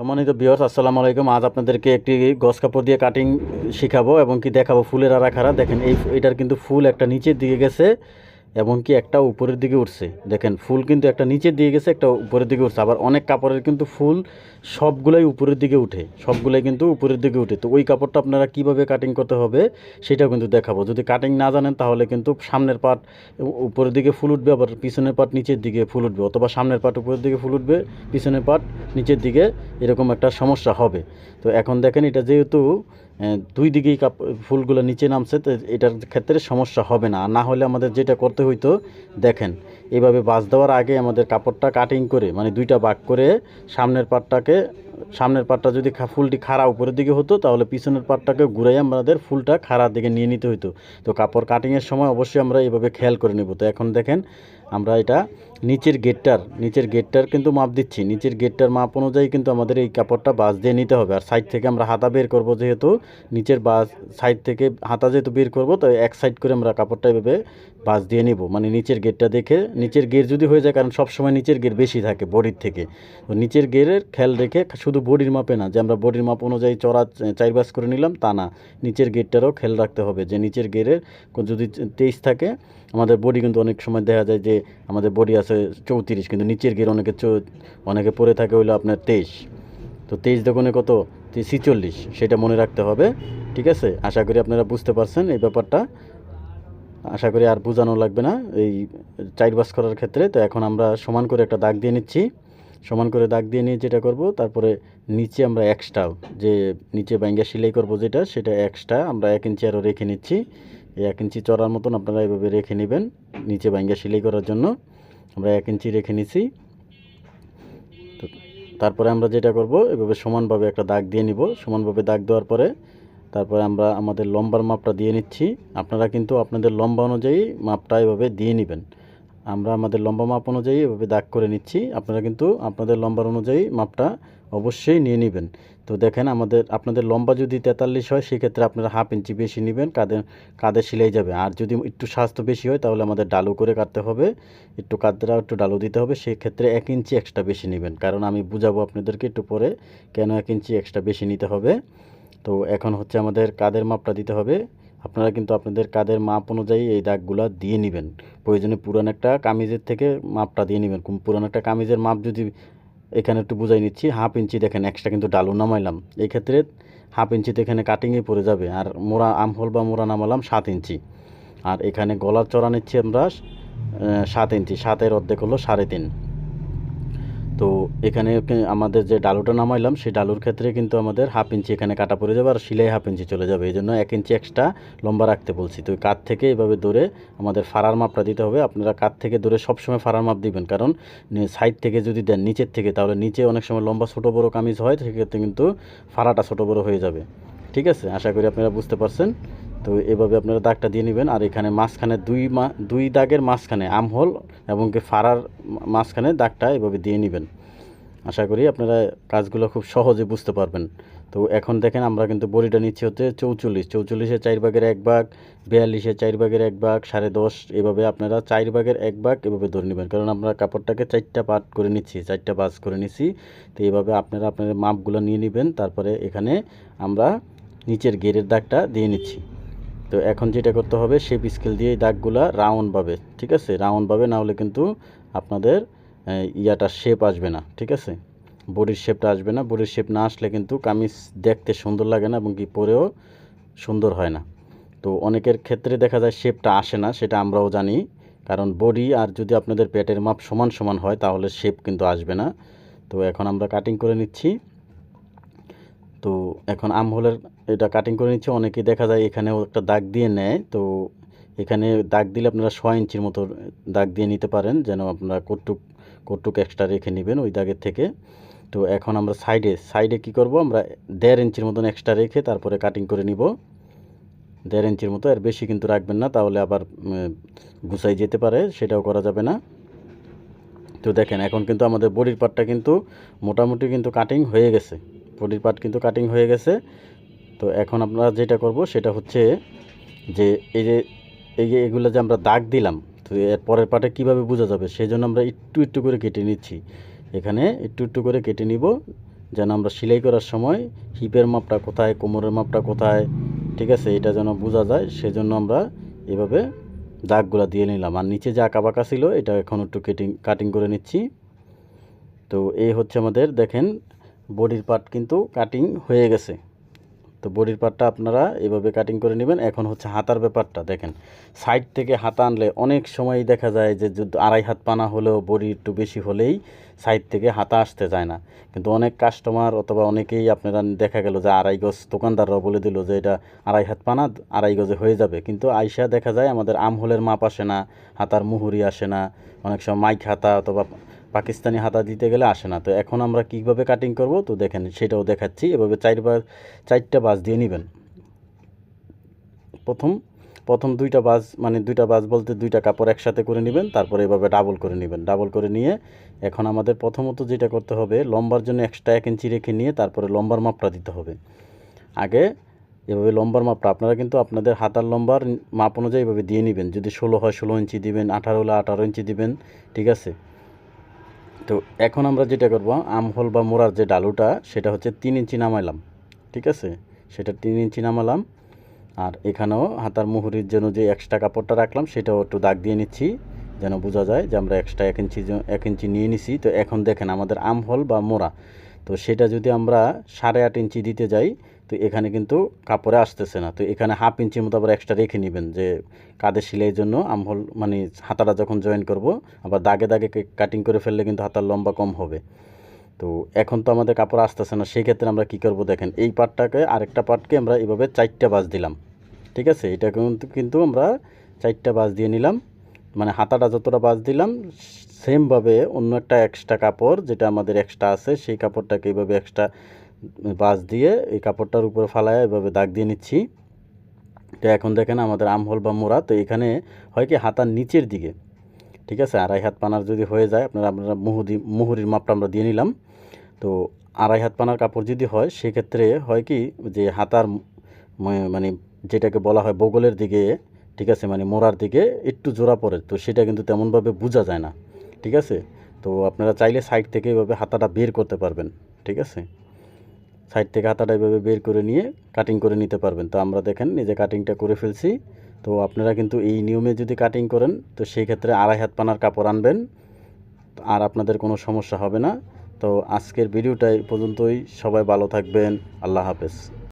সম্মানিত বিয়স আসসালামু আলাইকুম। আজ আপনাদেরকে একটি গস কাপড় দিয়ে কাটিং শেখাবো এবং কি দেখাবো ফুলের আরা খারা দেখেন, এই এটার কিন্তু ফুল একটা নিচের দিকে গেছে। এবং কি একটা উপরের দিকে উঠছে। দেখেন, ফুল কিন্তু একটা নিচের দিকে গেছে, একটা উপরের দিকে উঠছে। আবার অনেক কাপড়ের কিন্তু ফুল সবগুলাই উপরের দিকে উঠে। সবগুলাই কিন্তু উপরের দিকে উঠে। তো ওই কাপড়টা আপনারা কীভাবে কাটিং করতে হবে, সেটাও কিন্তু দেখাবো। যদি কাটিং না জানেন, তাহলে কিন্তু সামনের পাট উপরের দিকে ফুল উঠবে, আবার পিছনের পাট নিচের দিকে ফুল উঠবে। অথবা সামনের পাট উপরের দিকে ফুল উঠবে, পিছনের পাট নিচের দিকে এরকম একটা সমস্যা হবে। তো এখন দেখেন, এটা যেহেতু দুই দিকেই কাপ ফুলগুলো নিচে নামছে, তো এটার ক্ষেত্রে সমস্যা হবে না। না হলে আমাদের যেটা করতে হইতো, দেখেন এইভাবে বাস দেওয়ার আগে আমাদের কাপড়টা কাটিং করে মানে দুইটা বাক করে সামনের পাটটাকে, সামনের পাটটা যদি ফুলটি খাড়া উপরের দিকে হতো, তাহলে পিছনের পাটটাকে ঘুরাই আমাদের ফুলটা খাড়ার দিকে নিয়ে নিতে হইতো। তো কাপড় কাটিংয়ের সময় অবশ্যই আমরা এইভাবে খেয়াল করে নেব। তো এখন দেখেন আমরা এটা নিচের গেটটার নিচের গেটটার কিন্তু মাপ দিচ্ছি। নিচের গেটটার মাপ অনুযায়ী কিন্তু আমাদের এই কাপড়টা বাস দিয়ে নিতে হবে। আর সাইড থেকে আমরা হাতা বের করব যেহেতু, নিচের বাস সাইড থেকে হাতা যেহেতু বের করব, তো এক সাইড করে আমরা কাপড়টা এভাবে বাস দিয়ে নিব। মানে নিচের গেটটা দেখে, নিচের গের যদি হয়ে যায়, কারণ সবসময় নিচের গের বেশি থাকে বডির থেকে। তো নিচের গেরের খেয়াল রেখে শুধু বডির মাপে না, যে আমরা বডির মাপ অনুযায়ী চড়া, চার বাস করে নিলাম, তা না। নিচের গেটটারও খেয়াল রাখতে হবে যে নিচের গেরের যদি তেইশ থাকে, আমাদের বডি কিন্তু অনেক সময় দেখা যায় যে আমাদের বডি আছে চৌত্রিশ, কিন্তু নিচের গের অনেকে অনেকে পড়ে থাকে হইল আপনার তেইশ। তো তেইশ দোকানে কত? ছিচল্লিশ, সেটা মনে রাখতে হবে, ঠিক আছে? আশা করি আপনারা বুঝতে পারছেন এই ব্যাপারটা। আশা করি আর বোঝানো লাগবে না। এই চাইর বাস করার ক্ষেত্রে তো এখন আমরা সমান করে একটা দাগ দিয়ে নিচ্ছি। সমান করে দাগ দিয়ে নিয়ে যেটা করব, তারপরে নিচে আমরা এক্সট্রা যে নিচে ব্যাঙ্গা সেলাই করব যেটা, সেটা এক্সট্রা আমরা এক ইঞ্চি আরও রেখে নিচ্ছি। এই এক ইঞ্চি চড়ার মতন আপনারা এভাবে রেখে নেবেন নিচে ব্যাঙ্গা সেলাই করার জন্য। আমরা এক ইঞ্চি রেখে নিচ্ছি। তো তারপরে আমরা যেটা করব, এভাবে সমানভাবে একটা দাগ দিয়ে নিব। সমানভাবে দাগ দেওয়ার পরে তারপরে আমরা আমাদের লম্বার মাপটা দিয়ে নিচ্ছি। আপনারা কিন্তু আপনাদের লম্বা অনুযায়ী মাপটা এভাবে দিয়ে নেবেন। আমরা আমাদের লম্বা মাপ অনুযায়ী এভাবে দাগ করে নিচ্ছি। আপনারা কিন্তু আপনাদের লম্বার অনুযায়ী মাপটা অবশ্যই নিয়ে নেবেন। তো দেখেন আমাদের, আপনাদের লম্বা যদি তেতাল্লিশ হয়, সেক্ষেত্রে আপনারা হাফ ইঞ্চি বেশি নেবেন, কাঁধে কাঁধে সিলাই যাবে। আর যদি একটু স্বাস্থ্য বেশি হয়, তাহলে আমাদের ডালু করে কাটতে হবে। একটু কাঁধরা একটু ডালু দিতে হবে, সেক্ষেত্রে এক ইঞ্চি এক্সট্রা বেশি নেবেন। কারণ আমি বুঝাবো আপনাদেরকে একটু পরে কেন এক ইঞ্চি এক্সট্রা বেশি নিতে হবে। তো এখন হচ্ছে আমাদের কাদের মাপটা দিতে হবে? আপনারা কিন্তু আপনাদের কাদের মাপ অনুযায়ী এই দাগগুলো দিয়ে নেবেন। প্রয়োজনে পুরান একটা কামিজের থেকে মাপটা দিয়ে নেবেন। পুরান একটা কামিজের মাপ যদি এখানে একটু বুঝাই নিচ্ছি, হাফ ইঞ্চি দেখেন এক্সট্রা কিন্তু ডালু নামাইলাম। এই ক্ষেত্রে হাফ ইঞ্চিতে এখানে কাটিংয়ে পড়ে যাবে। আর মোড়া আমহল বা মোড়া নামালাম সাত ইঞ্চি। আর এখানে গলার চড়া নিচ্ছি আমরা সাত ইঞ্চি। সাতের অর্ধেক হলো সাড়ে তিন। তো এখানে আমাদের যে ডালুটা নামাইলাম, সেই ডালুর ক্ষেত্রে কিন্তু আমাদের হাফ ইঞ্চি এখানে কাটা পড়ে যাবে আর সিলাই হাফ ইঞ্চি চলে যাবে। এই জন্য এক ইঞ্চি এক্সট্রা লম্বা রাখতে বলছি। তো কাত থেকে এভাবে ধরে আমাদের ফাড়ার মাপটা দিতে হবে। আপনারা কাত থেকে ধরে সবসময় ফাড়ার মাপ দিবেন। কারণ সাইড থেকে যদি দেন নিচের থেকে, তাহলে নিচে অনেক সময় লম্বা ছোটো বড়ো কামিজ হয়, সেক্ষেত্রে কিন্তু ফাড়াটা ছোটো বড়ো হয়ে যাবে। ঠিক আছে? আশা করি আপনারা বুঝতে পারছেন। তো এভাবে আপনারা দাগটা দিয়ে নেবেন। আর এখানে মাঝখানে দুই মা, দুই দাগের মাঝখানে আমহোল এবং কি ফাড়ার মাঝখানে দাগটা এভাবে দিয়ে নেবেন। আশা করি আপনারা কাজগুলো খুব সহজে বুঝতে পারবেন। তো এখন দেখেন আমরা কিন্তু বড়িটা নিচ্ছি হচ্ছে চৌচল্লিশ। চৌচল্লিশে চার ভাগের এক ভাগ, বিয়াল্লিশে চার ভাগের এক ভাগ, সাড়ে দশ, এভাবে আপনারা চার ভাগের এক ভাগ এভাবে ধরে নেবেন। কারণ আমরা কাপড়টাকে চারটা পার্ট করে নিচ্ছি, চারটা বাস করে নিচ্ছি। তো এইভাবে আপনারা আপনাদের মাপগুলো নিয়ে নেবেন। তারপরে এখানে আমরা নিচের গেরের দাগটা দিয়ে নিচ্ছি। তো এখন যেটা করতে হবে শেপ স্কেল দিয়ে এই দাগগুলা রাউন্ডভাবে ঠিক আছে? রাউন্ডভাবে না হলে কিন্তু আপনাদের ইয়াটা শেপ আসবে না, ঠিক আছে? বডির শেপটা আসবে না। বডির শেপ না আসলে কিন্তু কামিজ দেখতে সুন্দর লাগে না এবং কি পরেও সুন্দর হয় না। তো অনেকের ক্ষেত্রে দেখা যায় শেপটা আসে না, সেটা আমরাও জানি। কারণ বডি আর যদি আপনাদের পেটের মাপ সমান সমান হয়, তাহলে শেপ কিন্তু আসবে না। তো এখন আমরা কাটিং করে নিচ্ছি। তো এখন আমহলের এটা কাটিং করে নিচ্ছে। অনেকেই দেখা যায় এখানেও একটা দাগ দিয়ে নেয়। তো এখানে দাগ দিলে আপনারা ছয় ইঞ্চির মতো দাগ দিয়ে নিতে পারেন, যেন আপনারা কটুক কটুক এক্সট্রা রেখে নেবেন ওই দাগের থেকে। তো এখন আমরা সাইডে সাইডে কি করব? আমরা দেড় ইঞ্চির মতন এক্সট্রা রেখে তারপরে কাটিং করে নিব। দেড় ইঞ্চির মতো আর বেশি কিন্তু রাখবেন না, তাহলে আবার গুছাই যেতে পারে, সেটাও করা যাবে না। তো দেখেন, এখন কিন্তু আমাদের বডির পার্টটা কিন্তু মোটামুটি কিন্তু কাটিং হয়ে গেছে। বডির পার্ট কিন্তু কাটিং হয়ে গেছে। তো এখন আমরা যেটা করব সেটা হচ্ছে যে এই যে এই যে এগুলো যে আমরা দাগ দিলাম, তো এর পরের পার্টে কীভাবে বোঝা যাবে সেই জন্য আমরা একটু একটু করে কেটে নিচ্ছি। এখানে একটু একটু করে কেটে নিব, যেন আমরা সেলাই করার সময় হিপের মাপটা কোথায়, কোমরের মাপটা কোথায়, ঠিক আছে? এটা যেন বোঝা যায়, সেজন্য আমরা এভাবে দাগগুলো দিয়ে নিলাম। আর নিচে যে আঁকা বাঁকা ছিল, এটা এখন একটু কেটিং কাটিং করে নিচ্ছি। তো এই হচ্ছে আমাদের, দেখেন বডির পার্ট কিন্তু কাটিং হয়ে গেছে। তো বডির পার্টটা আপনারা এভাবে কাটিং করে নেবেন। এখন হচ্ছে হাতার ব্যাপারটা, দেখেন। সাইড থেকে হাতা আনলে অনেক সময় দেখা যায় যে আড়াই হাত পানা হলেও বডি একটু বেশি হলেই সাইড থেকে হাতা আসতে যায় না। কিন্তু অনেক কাস্টমার অথবা অনেকেই আপনারা দেখা গেল যে আড়াই গজ দোকানদাররাও বলে দিল যে এটা আড়াই হাত পানা, আড়াই গজে হয়ে যাবে। কিন্তু আইসা দেখা যায় আমাদের আমহোলের মাপ আসে না, হাতার মুহুরি আসে না। অনেক সময় মাইক হাতা অথবা পাকিস্তানি হাতা দিতে গেলে আসে না। তো এখন আমরা কীভাবে কাটিং করব? তো দেখেন, সেটাও দেখাচ্ছি। এভাবে চারবার, চারটা বাস দিয়ে নেবেন। প্রথম প্রথম দুইটা বাস মানে দুইটা বাস বলতে দুইটা কাপড় একসাথে করে নেবেন, তারপরে এভাবে ডাবল করে নেবেন। ডাবল করে নিয়ে এখন আমাদের প্রথমত যেটা করতে হবে, লম্বার জন্য এক্সট্রা এক ইঞ্চি রেখে নিয়ে তারপরে লম্বার মাপটা দিতে হবে। আগে এভাবে লম্বার মাপটা, আপনারা কিন্তু আপনাদের হাতার লম্বার মাপ অনুযায়ী এভাবে দিয়ে নেবেন। যদি ষোলো হয় ষোলো ইঞ্চি দিবেন, আঠারো হলে আঠারো ইঞ্চি দিবেন, ঠিক আছে? তো এখন আমরা যেটা করব আমহল বা মোড়ার যে ডালুটা, সেটা হচ্ছে তিন ইঞ্চি নামাইলাম ঠিক আছে? সেটা তিন ইঞ্চি নামালাম আর এখানেও হাতার মুহুরির জন্য যে এক্সট্রা কাপড়টা রাখলাম, সেটাও একটু দাগ দিয়ে নিচ্ছি, যেন বোঝা যায় যে আমরা এক্সট্রা এক ইঞ্চি এক ইঞ্চি নিয়ে নিছি। তো এখন দেখেন আমাদের আমহল বা মোড়া তো সেটা যদি আমরা সাড়ে আট ইঞ্চি দিতে যাই তো এখানে কিন্তু কাপড়ে আসতেছে না। তো এখানে হাফ ইঞ্চির মতো আবার এক্সট্রা রেখে নেবেন যে কাঁধে সেলাইয়ের জন্য আমহল মানে হাতাটা যখন জয়েন করব, আবার দাগে দাগে কাটিং করে ফেললে কিন্তু হাতার লম্বা কম হবে। তো এখন তো আমাদের কাপড় আসতেছে না সেই ক্ষেত্রে আমরা কী করব দেখেন, এই পার্টটাকে আরেকটা পার্টকে আমরা এইভাবে চারটা বাজ দিলাম। ঠিক আছে? এটা কিন্তু কিন্তু আমরা চারটা বাজ দিয়ে নিলাম। মানে হাতাটা যতটা বাজ দিলাম সেমভাবে অন্য একটা এক্সট্রা কাপড় যেটা আমাদের এক্সট্রা আছে, সেই কাপড়টাকে এইভাবে এক্সট্রা বাজ দিয়ে এই কাপড়টার উপরে ফালায় এভাবে দাগ দিয়ে নিচ্ছি। তো এখন দেখেন আমাদের আমহল বা মোড়া, তো এখানে হয় কি হাতার নিচের দিকে, ঠিক আছে? আড়াই হাত পানার যদি হয়ে যায়, আপনারা আপনারা মুহুদি, মুহুরির মাপটা আমরা দিয়ে নিলাম। তো আড়াই হাত পানার কাপড় যদি হয়, সেক্ষেত্রে হয় কি যে হাতার মানে যেটাকে বলা হয় বগলের দিকে, ঠিক আছে? মানে মোড়ার দিকে একটু জোড়া পড়ে, তো সেটা কিন্তু তেমনভাবে বোঝা যায় না, ঠিক আছে? তো আপনারা চাইলে সাইড থেকে এভাবে হাতাটা বের করতে পারবেন, ঠিক আছে? সাইড থেকে হাতাটা এভাবে বের করে নিয়ে কাটিং করে নিতে পারবেন। তো আমরা দেখেন নিজে কাটিংটা করে ফেলছি। তো আপনারা কিন্তু এই নিয়মে যদি কাটিং করেন, তো সেই ক্ষেত্রে আড়াই হাত পানার কাপড় আনবেন। আর আপনাদের কোনো সমস্যা হবে না। তো আজকের ভিডিওটাই পর্যন্তই। সবাই ভালো থাকবেন। আল্লাহ হাফেজ।